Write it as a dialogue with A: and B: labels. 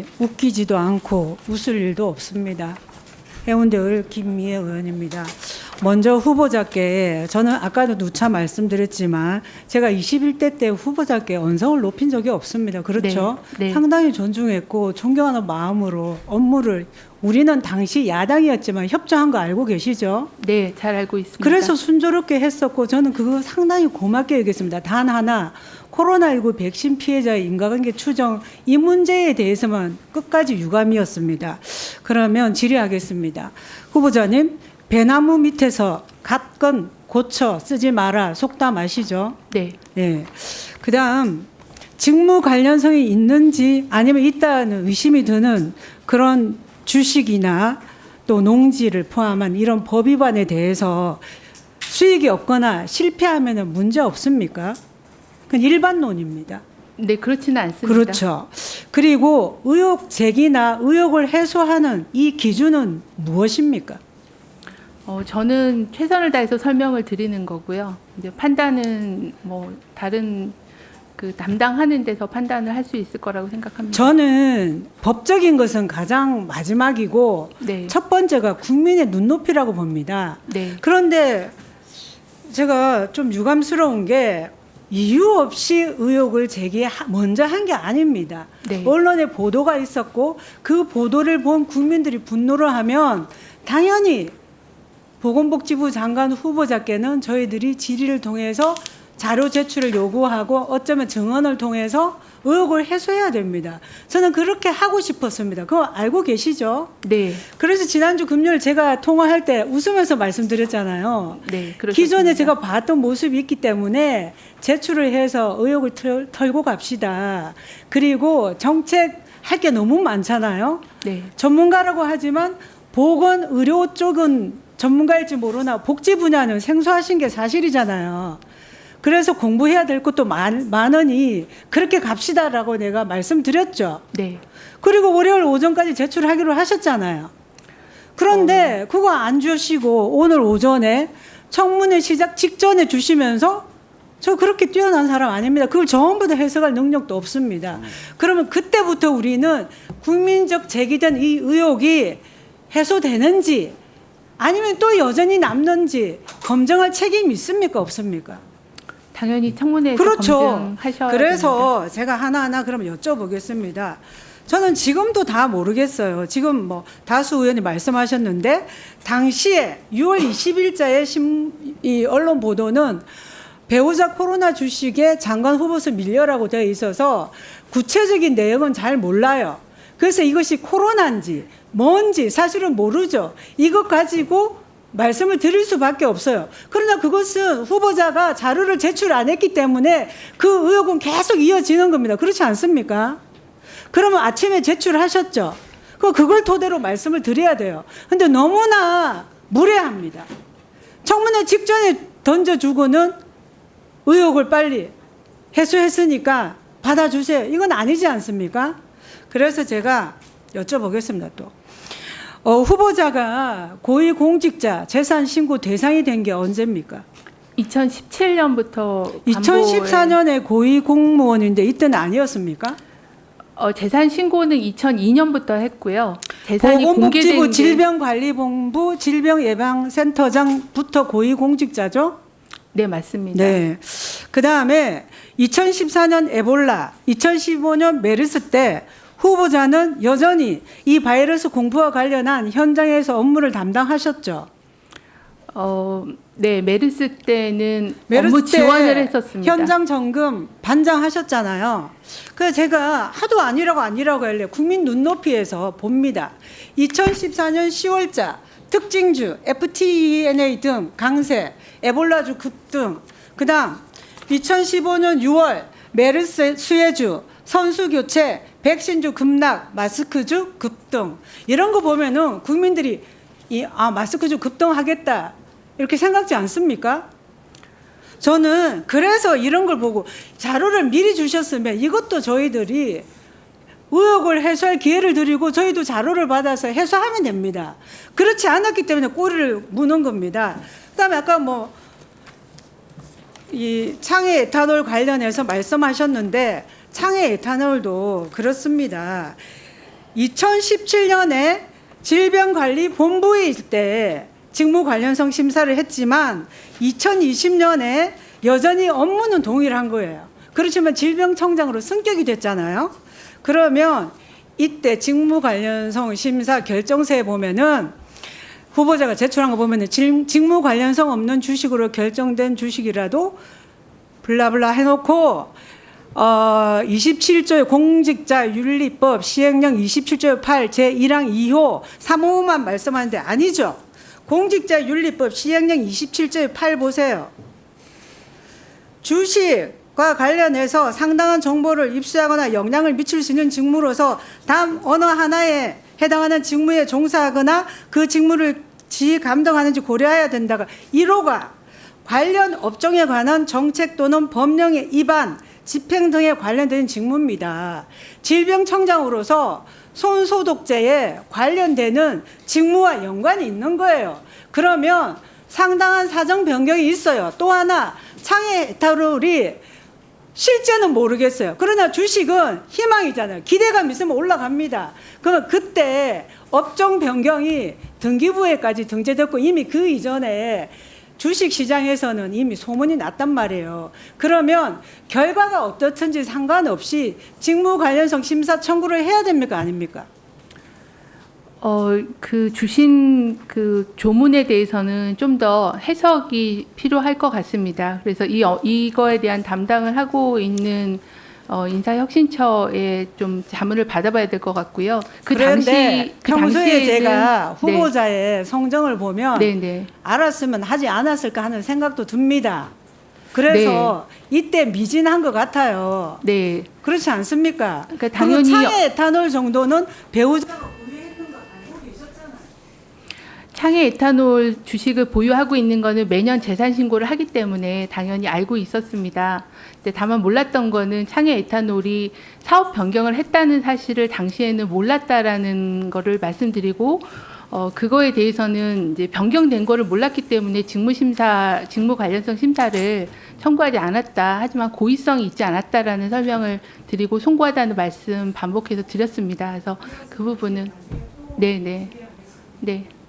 A: 예, 웃기지도 않고 웃을 일도 없습니다. 해운대의 김미애 의원입니다. 먼저 후보자께 저는 아까도 누차 말씀드렸지만 제가 21대 때 후보자께 언성을 높인 적이 없습니다. 그렇죠?
B: 네, 네.
A: 상당히 존중했고 존경하는 마음으로 업무를 우리는 당시 야당이었지만 협조한 거 알고 계시죠?
B: 네, 잘 알고 있습니다.
A: 그래서 순조롭게 했었고 저는 그거 상당히 고맙게 여겼습니다. 단 하나 코로나19 백신 피해자의 인과관계 추정 이 문제에 대해서만 끝까지 유감이었습니다. 그러면 질의하겠습니다. 후보자님 배나무 밑에서 갓건 고쳐 쓰지 마라 속담 아시죠?
B: 네,
A: 예. 그다음 직무 관련성이 있는지 아니면 있다는 의심이 드는 그런 주식이나 또 농지를 포함한 이런 법 위반에 대해서 수익이 없거나 실패하면 문제 없습니까? 그건 일반론입니다.
B: 네 그렇지는 않습니다.
A: 그렇죠. 그리고 의혹 제기나 의혹을 해소하는 이 기준은 무엇입니까?
B: 어, 저는 최선을 다해서 설명을 드리는 거고요. 이제 판단은 뭐 다른 그 담당하는 데서 판단을 할 수 있을 거라고 생각합니다.
A: 저는 법적인 것은 가장 마지막이고
B: 네,
A: 첫 번째가 국민의 눈높이라고 봅니다.
B: 네,
A: 그런데 제가 좀 유감스러운 게 이유 없이 의혹을 제기 먼저 한 게 아닙니다.
B: 네.
A: 언론에 보도가 있었고 그 보도를 본 국민들이 분노를 하면 당연히 보건복지부 장관 후보자께는 저희들이 질의를 통해서 자료 제출을 요구하고 어쩌면 증언을 통해서 의혹을 해소해야 됩니다. 저는 그렇게 하고 싶었습니다. 그거 알고 계시죠?
B: 네,
A: 그래서 지난주 금요일 제가 통화할 때 웃으면서 말씀드렸잖아요.
B: 네. 그렇습니다.
A: 기존에 제가 봤던 모습이 있기 때문에 제출을 해서 의혹을 털, 털고 갑시다. 그리고 정책 할 게 너무 많잖아요.
B: 네,
A: 전문가라고 하지만 보건 의료 쪽은 전문가일지 모르나 복지 분야는 생소하신 게 사실이잖아요. 그래서 공부해야 될 것도 많, 많으니 그렇게 갑시다라고 내가 말씀드렸죠.
B: 네,
A: 그리고 월요일 오전까지 제출하기로 하셨잖아요. 그런데 그거 안 주시고 오늘 오전에 청문회 시작 직전에 주시면서 저 그렇게 뛰어난 사람 아닙니다. 그걸 전부 다 해석할 능력도 없습니다. 그러면 그때부터 우리는 국민적 제기된 이 의혹이 해소되는지 아니면 또 여전히 남는지 검증할 책임이 있습니까? 없습니까?
B: 당연히 청문회에서
A: 그렇죠.
B: 검증하셔야
A: 그래서 제가 하나하나 그러면 여쭤보겠습니다. 저는 지금도 다 모르겠어요. 지금 뭐 다수 의원이 말씀하셨는데 당시에 6월 20일자의 심, 이 언론 보도는 배우자 코로나 주식에 장관 후보수 밀려라고 되어 있어서 구체적인 내용은 잘 몰라요. 그래서 이것이 코로나인지 뭔지 사실은 모르죠. 이것 가지고 말씀을 드릴 수밖에 없어요. 그러나 그것은 후보자가 자료를 제출 안 했기 때문에 그 의혹은 계속 이어지는 겁니다. 그렇지 않습니까? 그러면 아침에 제출하셨죠. 그 그걸 토대로 말씀을 드려야 돼요. 근데 너무나 무례합니다. 청문회 직전에 던져주고는 의혹을 빨리 해소했으니까 받아주세요. 이건 아니지 않습니까? 그래서 제가 여쭤보겠습니다, 또. 어, 후보자가 고위공직자 재산 신고 대상이 된 게 언제입니까?
B: 2017년부터
A: 2014년에 고위공무원인데 이때는 아니었습니까?
B: 어, 재산 신고는 2002년부터 했고요. 재산이
A: 보건복지부
B: 공개된 게
A: 질병관리본부 질병예방센터장부터 고위공직자죠?
B: 네, 맞습니다.
A: 네. 그 다음에 2014년 에볼라, 2015년 메르스 때 후보자는 여전히 이 바이러스 공부와 관련한 현장에서 업무를 담당하셨죠.
B: 어, 네, 메르스 때는
A: 메르스
B: 업무
A: 때
B: 지원을 했었습니다.
A: 현장 점검 반장하셨잖아요. 그래서 제가 하도 아니라고 아니라고 할래 국민 눈높이에서 봅니다. 2014년 10월자 특징주 FTENA 등 강세, 에볼라주 급등. 그다음 2015년 6월 메르스 수혜주 선수 교체, 백신주 급락, 마스크주 급등. 이런 거 보면은 국민들이 이, 아, 마스크주 급등하겠다. 이렇게 생각지 않습니까? 저는 그래서 이런 걸 보고 자료를 미리 주셨으면 이것도 저희들이 의혹을 해소할 기회를 드리고 저희도 자료를 받아서 해소하면 됩니다. 그렇지 않았기 때문에 꼬리를 무는 겁니다. 그다음에 아까 뭐 이 창의 에탄올 관련해서 말씀하셨는데 창의 에탄올도 그렇습니다. 2017년에 질병관리본부에 있을 때 직무 관련성 심사를 했지만 2020년에 여전히 업무는 동일한 거예요. 그렇지만 질병청장으로 승격이 됐잖아요. 그러면 이때 직무 관련성 심사 결정서에 보면은 후보자가 제출한 거 보면은 질- 직무 관련성 없는 주식으로 결정된 주식이라도 블라블라 해놓고 어 27조 공직자 윤리법 시행령 27조 8 제1항 2호 3호만 말씀하는데 아니죠. 공직자 윤리법 시행령 27조 8 보세요. 주식과 관련해서 상당한 정보를 입수하거나 영향을 미칠 수 있는 직무로서 다음 어느 하나에 해당하는 직무에 종사하거나 그 직무를 지 감당하는지 고려해야 된다가 1호가 관련 업종에 관한 정책 또는 법령의 위반, 집행 등에 관련된 직무입니다. 질병청장으로서 손소독제에 관련되는 직무와 연관이 있는 거예요. 그러면 상당한 사정 변경이 있어요. 또 하나 창의 에타롤이 실제는 모르겠어요. 그러나 주식은 희망이잖아요. 기대감 있으면 올라갑니다. 그러면 그때 업종 변경이 등기부에까지 등재됐고 이미 그 이전에 주식 시장에서는 이미 소문이 났단 말이에요. 그러면 결과가 어떻든지 상관없이 직무 관련성 심사 청구를 해야 됩니까? 아닙니까?
B: 어, 그 주신 그 조문에 대해서는 좀 더 해석이 필요할 것 같습니다. 그래서 이, 어, 이거에 대한 담당을 하고 있는 어, 인사혁신처에 좀 자문을 받아봐야 될 것 같고요. 그
A: 그런데
B: 그
A: 평소에
B: 당시에는
A: 제가 후보자의 성정을 보면
B: 네, 네.
A: 알았으면 하지 않았을까 하는 생각도 듭니다. 그래서 이때 미진한 것 같아요.
B: 네.
A: 그렇지 않습니까?
B: 그러니까 당연히-
A: 창의 에탄올 정도는 배우자가
B: 창의 에탄올 주식을 보유하고 있는 거는 매년 재산 신고를 하기 때문에 당연히 알고 있었습니다. 근데 다만 몰랐던 거는 창의 에탄올이 사업 변경을 했다는 사실을 당시에는 몰랐다라는 거를 말씀드리고 어 그거에 대해서는 이제 변경된 거를 몰랐기 때문에 직무 심사 직무 관련성 심사를 청구하지 않았다. 하지만 고의성이 있지 않았다라는 설명을 드리고 송구하다는 말씀 반복해서 드렸습니다. 그래서 그 부분은 네, 네. 네.